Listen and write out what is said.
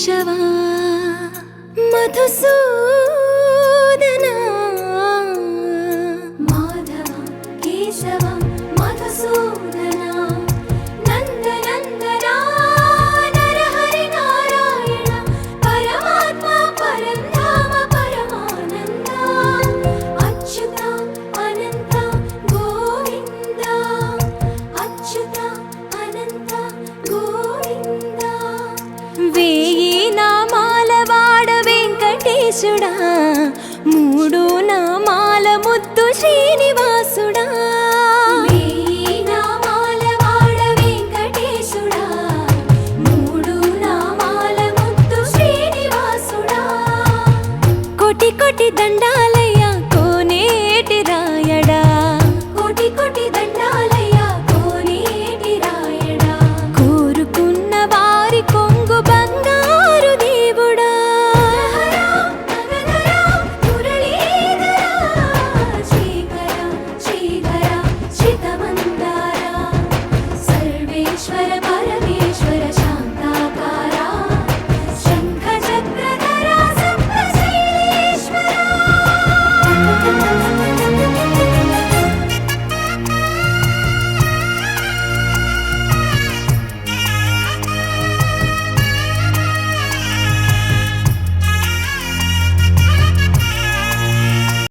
शवा मधुसू వెంకటేశుడా మూడు నామాల ముద్దు శ్రీనివాసుడా. కోటి కోటి దండాలయ్యా కోనేటి రాయడా. కోటి కోటి దండ